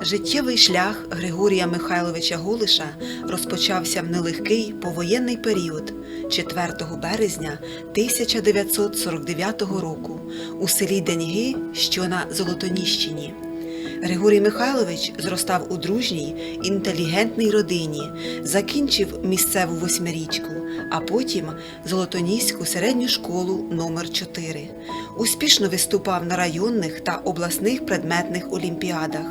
Життєвий шлях Григорія Михайловича Голиша розпочався в нелегкий повоєнний період 4 березня 1949 року у селі Деньги, що на Золотоніщині. Григорій Михайлович зростав у дружній, інтелігентній родині, закінчив місцеву восьмирічку, а потім Золотоніську середню школу номер 4 Успішно виступав на районних та обласних предметних олімпіадах.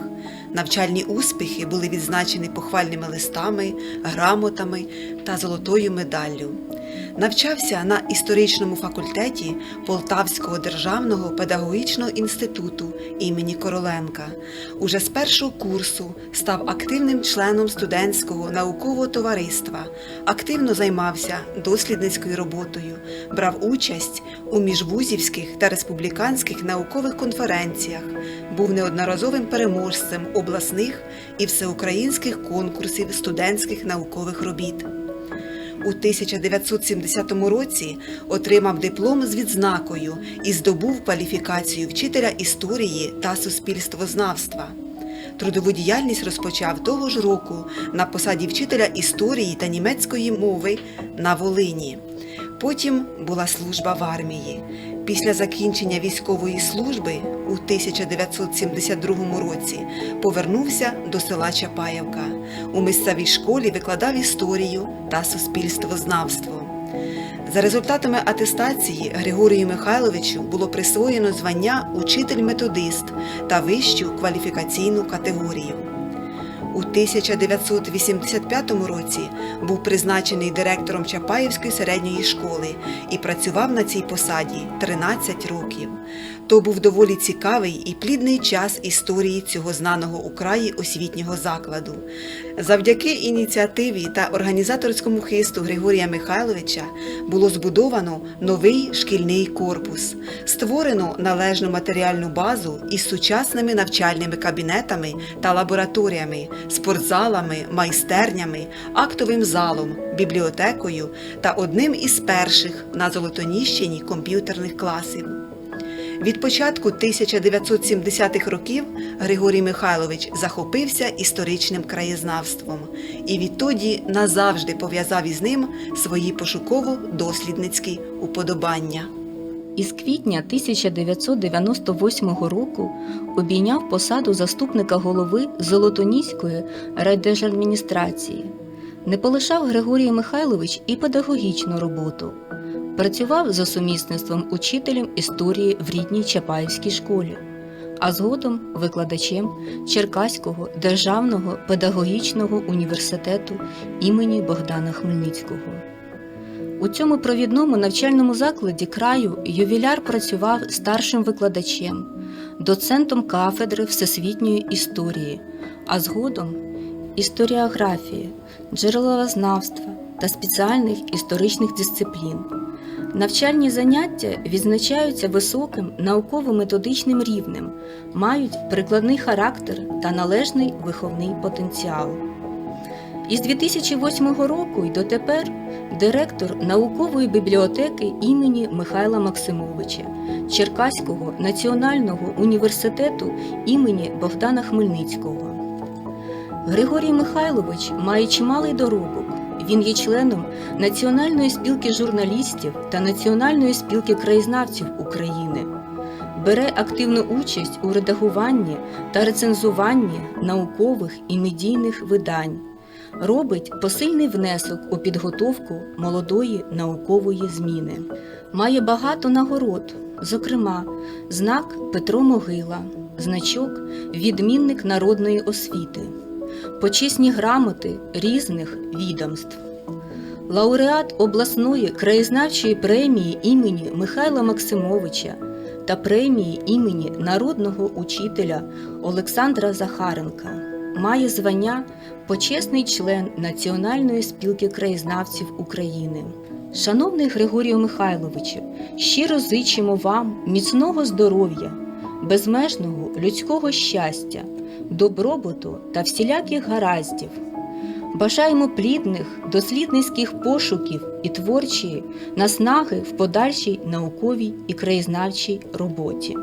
Навчальні успіхи були відзначені похвальними листами, грамотами та золотою медаллю. Навчався на історичному факультеті Полтавського державного педагогічного інституту імені Короленка. Уже з першого курсу став активним членом студентського наукового товариства, активно займався дослідницькою роботою, брав участь у міжвузівських та республіканських наукових конференціях, був неодноразовим переможцем обласних і всеукраїнських конкурсів студентських наукових робіт. У 1970 році отримав диплом з відзнакою і здобув кваліфікацію вчителя історії та суспільствознавства. Трудову діяльність розпочав того ж року на посаді вчителя історії та німецької мови на Волині. Потім була служба в армії. Після закінчення військової служби у 1972 році повернувся до села Чапаєвка. У місцевій школі викладав історію та суспільствознавство. За результатами атестації Григорію Михайловичу було присвоєно звання учитель-методист та вищу кваліфікаційну категорію. У 1985 році був призначений директором Чапаївської середньої школи і працював на цій посаді 13 років. То був доволі цікавий і плідний час історії цього знаного у краї освітнього закладу. Завдяки ініціативі та організаторському хисту Григорія Михайловича було збудовано новий шкільний корпус, створено належну матеріальну базу із сучасними навчальними кабінетами та лабораторіями, спортзалами, майстернями, актовим залом, бібліотекою та одним із перших на Золотоніщині комп'ютерних класів. Від початку 1970-х років Григорій Михайлович захопився історичним краєзнавством і відтоді назавжди пов'язав із ним свої пошуково-дослідницькі уподобання. Із квітня 1998 року обійняв посаду заступника голови Золотоніської райдержадміністрації. Не полишав Григорій Михайлович і педагогічну роботу. Працював за сумісництвом учителем історії в рідній Чапаївській школі, а згодом викладачем Черкаського державного педагогічного університету імені Богдана Хмельницького. У цьому провідному навчальному закладі краю ювіляр працював старшим викладачем, доцентом кафедри всесвітньої історії, а згодом історіографії, джерелознавства та спеціальних історичних дисциплін. Навчальні заняття відзначаються високим науково-методичним рівнем, мають прикладний характер та належний виховний потенціал. Із 2008 року й дотепер директор наукової бібліотеки імені Михайла Максимовича Черкаського національного університету імені Богдана Хмельницького. Григорій Михайлович має чималий доробок. Він є членом Національної спілки журналістів та Національної спілки краєзнавців України. Бере активну участь у редагуванні та рецензуванні наукових і медійних видань робить посильний внесок у підготовку молодої наукової зміни. Має багато нагород, зокрема, знак Петро Могила, значок Відмінник народної освіти, почесні грамоти різних відомств. Лауреат обласної краєзнавчої премії імені Михайла Максимовича та премії імені народного учителя Олександра Захаренка має звання почесний член Національної спілки краєзнавців України. Шановний Григорію Михайловичу, щиро зичимо вам міцного здоров'я, безмежного людського щастя, добробуту та всіляких гараздів. Бажаємо плідних дослідницьких пошуків і творчої наснаги в подальшій науковій і краєзнавчій роботі.